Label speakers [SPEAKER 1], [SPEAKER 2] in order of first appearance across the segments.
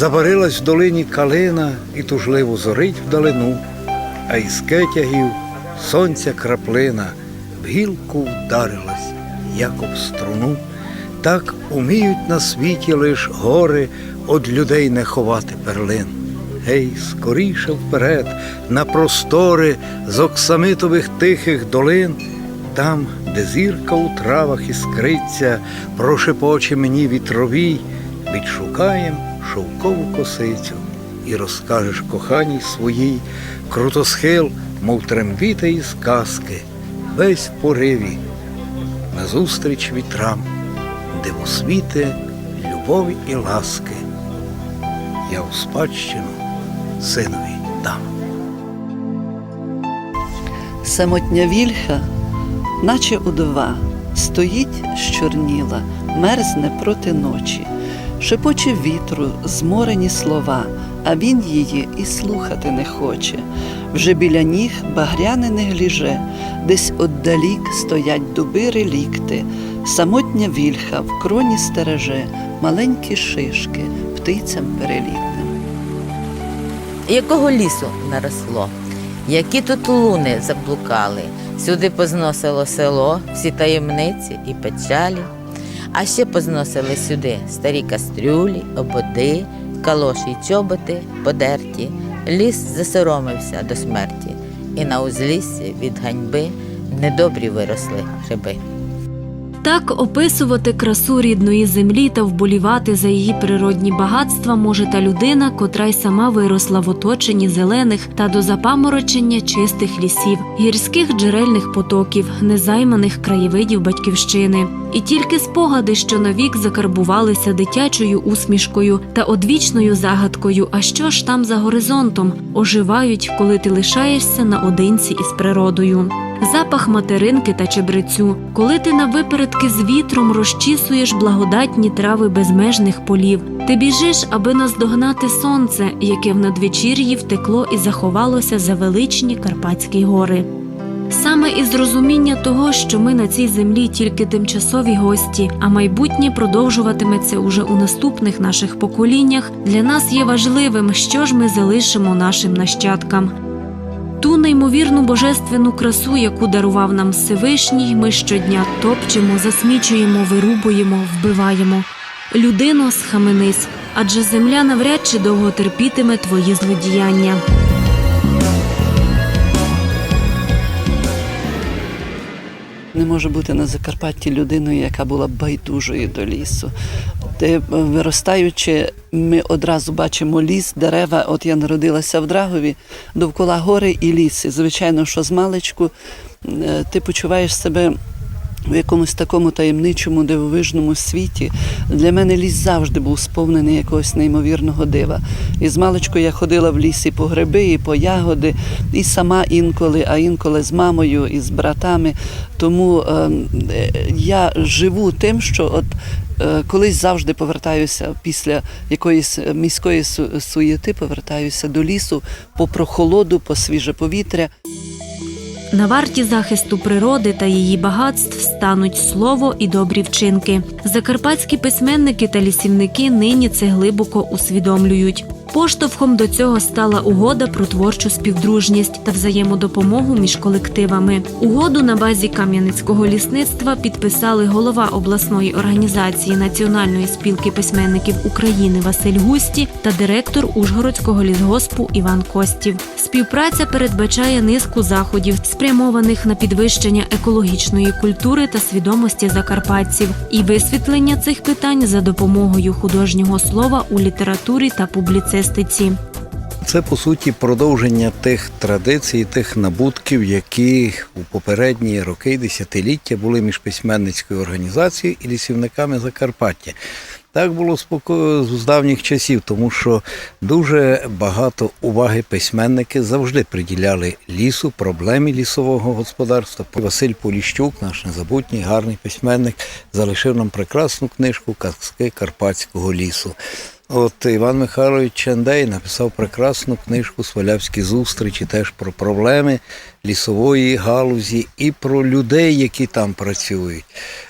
[SPEAKER 1] Забарилась в долині калина і тужливо зорить вдалину, а із кетягів сонця краплина в гілку вдарилась, як об струну. Так уміють на світі лиш гори од людей не ховати перлин. Гей, скоріше вперед, на простори з оксамитових тихих долин, там, де зірка у травах іскриться, прошепоче мені вітровій, відшукаєм шовкову косицю і розкажеш коханій своїй крутосхил, мов трембіта із казки, весь в пориві, назустріч вітрам, дивосвіти, любові і ласки. Я у спадщину синові дам.
[SPEAKER 2] Самотня вільха, наче удова, стоїть щорніла, мерзне проти ночі, шепоче вітру зморені слова, а він її і слухати не хоче. Вже біля ніг багряне не гліже, десь отдалік стоять дуби релікти, самотня вільха в кроні стереже, маленькі шишки птицям перелітним.
[SPEAKER 3] якого лісу наросло, які тут луни заблукали, сюди позносило село, всі таємниці і печалі, а ще позносили сюди старі кастрюлі, ободи, калоші й чоботи подерті, ліс засоромився до смерті, і на узліссі від ганьби недобрі виросли гриби.
[SPEAKER 4] Так описувати красу рідної землі та вболівати за її природні багатства може та людина, котра й сама виросла в оточенні зелених та до запаморочення чистих лісів, гірських джерельних потоків, незайманих краєвидів батьківщини. І тільки спогади, що навік закарбувалися дитячою усмішкою та одвічною загадкою, а що ж там за горизонтом, оживають, коли ти лишаєшся наодинці із природою запах материнки та чебрецю, коли ти на випередки з вітром розчісуєш благодатні трави безмежних полів. Ти біжиш, аби наздогнати сонце, яке в надвечір'ї втекло і заховалося за величні Карпатські гори. Саме із розуміння того, що ми на цій землі тільки тимчасові гості, а майбутнє продовжуватиметься уже у наступних наших поколіннях, для нас є важливим, що ж ми залишимо нашим нащадкам. Ту неймовірну божественну красу, яку дарував нам Всевишній, ми щодня топчемо, засмічуємо, вирубуємо, вбиваємо. Людино, схаменись, адже земля навряд чи довго терпітиме твої злодіяння.
[SPEAKER 2] Не може бути на Закарпатті людиною, яка була байдужою до лісу. Де е, виростаючи, ми одразу бачимо ліс, дерева. От я народилася в Драгові, довкола гори і ліс. Звичайно, що з маличку е, ти почуваєш себе. В якомусь такому таємничому дивовижному світі для мене ліс завжди був сповнений якогось неймовірного дива. І з маличку я ходила в лісі по гриби, і по ягоди, і сама інколи, а інколи з мамою і з братами. Тому е, е, я живу тим, що от е, колись завжди повертаюся після якоїсь міської су- суєти, повертаюся до лісу по прохолоду, по свіже повітря.
[SPEAKER 4] На варті захисту природи та її багатств стануть слово і добрі вчинки. Закарпатські письменники та лісівники нині це глибоко усвідомлюють. Поштовхом до цього стала угода про творчу співдружність та взаємодопомогу між колективами. Угоду на базі Кам'янецького лісництва підписали голова обласної організації Національної спілки письменників України Василь Густі та директор Ужгородського лісгоспу Іван Костів. Співпраця передбачає низку заходів, спрямованих на підвищення екологічної культури та свідомості закарпатців, і висвітлення цих питань за допомогою художнього слова у літературі та публіцистиці.
[SPEAKER 1] Це по суті продовження тих традицій, тих набутків, які у попередні роки, десятиліття були між письменницькою організацією і лісівниками Закарпаття. Так було з давніх часів, тому що дуже багато уваги письменники завжди приділяли лісу, проблемі лісового господарства. Василь Поліщук, наш незабутній, гарний письменник, залишив нам прекрасну книжку Казки Карпатського лісу. От Іван Михайлович Чандей написав прекрасну книжку Свалявські зустрічі теж про проблеми лісової галузі і про людей, які там працюють.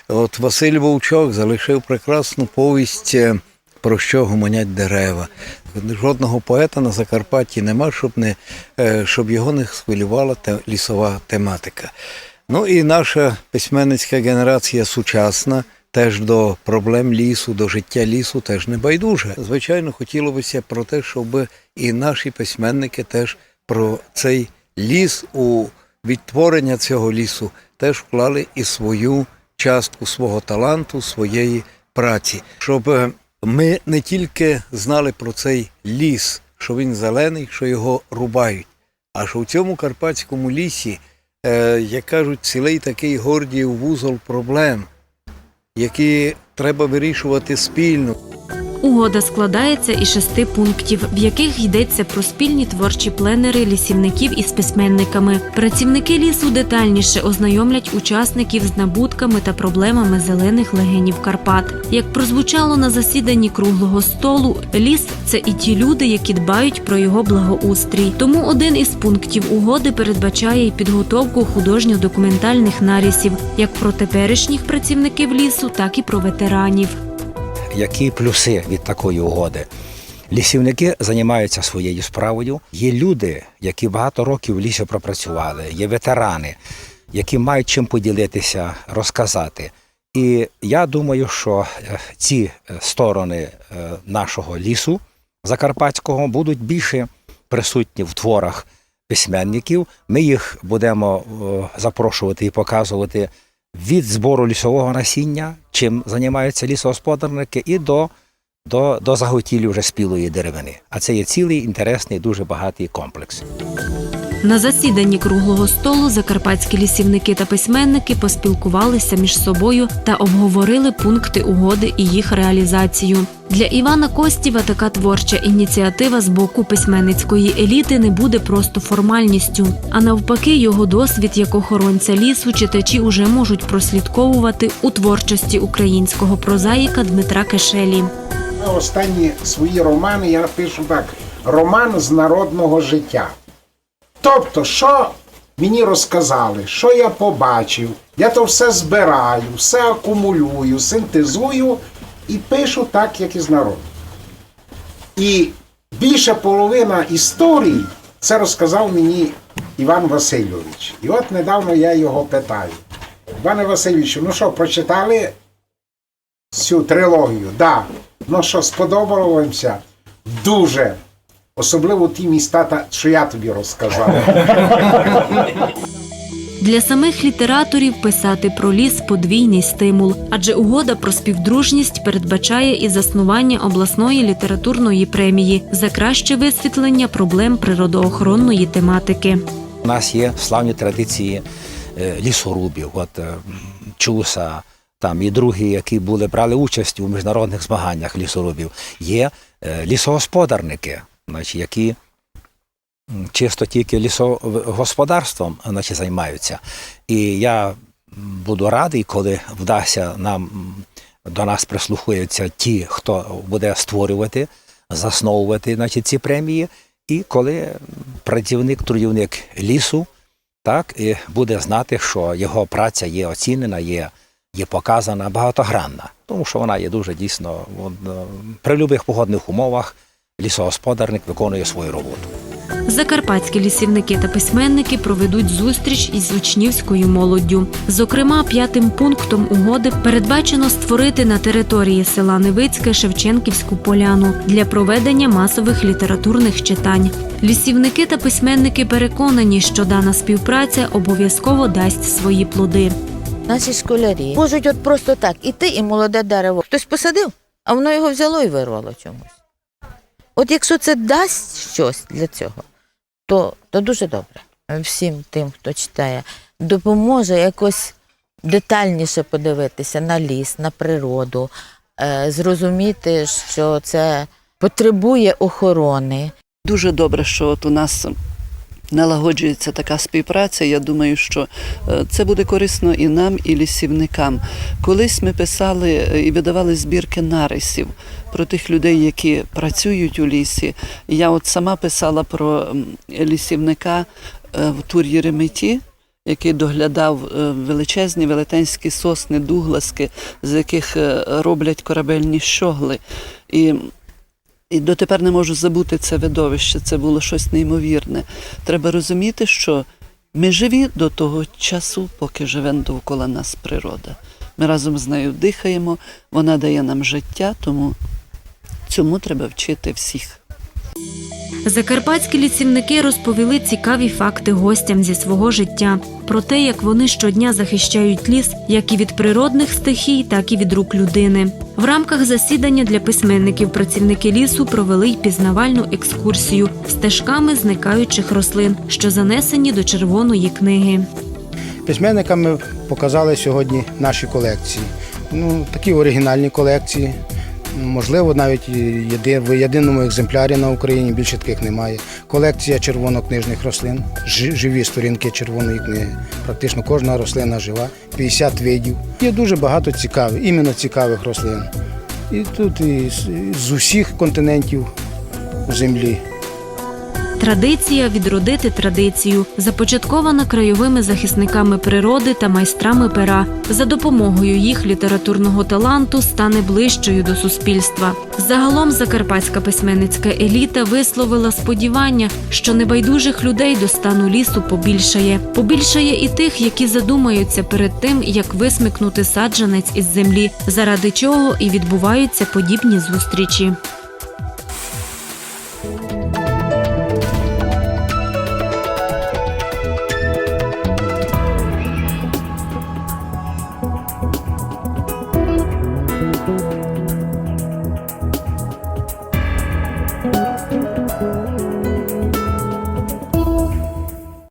[SPEAKER 1] От Василь Вовчок залишив прекрасну повість. е, Про що гомонять дерева. Жодного поета на Закарпатті нема, щоб, не, е, щоб його не схвилювала те, лісова тематика. Ну і наша письменницька генерація сучасна теж до проблем лісу, до життя лісу теж не байдуже. Звичайно, хотілося про те, щоб і наші письменники теж про цей ліс у відтворення цього лісу теж вклали і свою частку свого таланту, своєї праці, щоб е, ми не тільки знали про цей ліс, що він зелений, що його рубають, а що в цьому карпатському лісі, е, як кажуть, цілий такий гордіїв вузол проблем, які треба вирішувати спільно.
[SPEAKER 4] Угода складається із шести пунктів, в яких йдеться про спільні творчі пленери лісівників із письменниками. Працівники лісу детальніше ознайомлять учасників з набутками та проблемами зелених легенів Карпат. Як прозвучало на засіданні круглого столу, ліс це і ті люди, які дбають про його благоустрій. Тому один із пунктів угоди передбачає і підготовку художньо-документальних нарісів як про теперішніх працівників лісу, так і про ветеранів.
[SPEAKER 5] Які плюси від такої угоди. Лісівники займаються своєю справою. Є люди, які багато років в лісі пропрацювали, є ветерани, які мають чим поділитися, розказати. І я думаю, що е, ці е, сторони е, нашого лісу закарпатського будуть більше присутні в творах письменників. Ми їх будемо запрошувати і показувати від збору лісового насіння, чим займаються лісогосподарники, і до, до, до заготілі вже спілої деревини. А це є цілий інтересний, дуже багатий комплекс.
[SPEAKER 4] На засіданні круглого столу закарпатські лісівники та письменники поспілкувалися між собою та обговорили пункти угоди і їх реалізацію. Для Івана Костєва така творча ініціатива з боку письменницької еліти не буде просто формальністю, а навпаки, його досвід як охоронця лісу читачі уже можуть прослідковувати у творчості українського прозаїка Дмитра Кешелі.
[SPEAKER 6] Останні свої романи я пишу так: роман з народного життя. Тобто, що мені розказали, що я побачив, я то все збираю, все акумулюю, синтезую і пишу так, як із народу. І більша половина історій це розказав мені Іван Васильович. І от недавно я його питаю. Іване Васильовичу, ну що, прочитали цю трилогію? Да. Ну що, сподобалося? Дуже. Особливо ті міста, та- що я тобі розказав.
[SPEAKER 4] Для самих літераторів писати про ліс подвійний стимул, адже угода про співдружність передбачає і заснування обласної літературної премії за краще висвітлення проблем природоохоронної тематики.
[SPEAKER 5] У нас є славні традиції е, лісорубів, от е, Чуса, там і другі, які були брали участь у міжнародних змаганнях лісорубів. Є е, лісогосподарники, значить, які чисто тільки лісогосподарством значить, займаються. І я буду радий, коли вдасться нам до нас прислухаються ті, хто буде створювати, засновувати значить, ці премії. І коли працівник, трудівник лісу, так, і буде знати, що його праця є оцінена, є, є показана багатогранна, тому що вона є дуже дійсно е, при будь-яких погодних умовах лісогосподарник виконує свою роботу.
[SPEAKER 4] Закарпатські лісівники та письменники проведуть зустріч із учнівською молоддю. Зокрема, п'ятим пунктом угоди передбачено створити на території села Невицьке Шевченківську поляну для проведення масових літературних читань. Лісівники та письменники переконані, що дана співпраця обов'язково дасть свої плоди.
[SPEAKER 3] Наші школярі можуть от просто так іти і молоде дерево. Хтось посадив, а воно його взяло і вирвало чомусь. От якщо це дасть щось для цього, то, то дуже добре. Всім тим, хто читає, допоможе якось детальніше подивитися на ліс, на природу, е, зрозуміти, що це потребує охорони.
[SPEAKER 2] Дуже добре, що от у нас налагоджується така співпраця. Я думаю, що е, це буде корисно і нам, і лісівникам. Колись ми писали е, і видавали збірки нарисів про тих людей, які працюють у лісі. Я от сама писала про лісівника е, в тур Єреметі. Який доглядав величезні велетенські сосни, дугласки, з яких роблять корабельні щогли. І І дотепер не можу забути це видовище, це було щось неймовірне. Треба розуміти, що ми живі до того часу, поки живе довкола нас природа. Ми разом з нею дихаємо, вона дає нам життя, тому цьому треба вчити всіх.
[SPEAKER 4] Закарпатські лісівники розповіли цікаві факти гостям зі свого життя про те, як вони щодня захищають ліс, як і від природних стихій, так і від рук людини. В рамках засідання для письменників працівники лісу провели й пізнавальну екскурсію стежками зникаючих рослин, що занесені до червоної книги.
[SPEAKER 7] Письменникам показали сьогодні наші колекції. Ну, такі оригінальні колекції. Можливо, навіть в єдиному екземплярі на Україні більше таких немає. Колекція червонокнижних рослин, живі сторінки червоної книги. Практично кожна рослина жива, 50 видів. Є дуже багато цікавих, іменно цікавих рослин. І тут і з усіх континентів землі.
[SPEAKER 4] Традиція відродити традицію, започаткована краєвими захисниками природи та майстрами пера. За допомогою їх літературного таланту стане ближчою до суспільства. Загалом закарпатська письменницька еліта висловила сподівання, що небайдужих людей до стану лісу побільшає. Побільшає і тих, які задумаються перед тим, як висмикнути саджанець із землі, заради чого і відбуваються подібні зустрічі.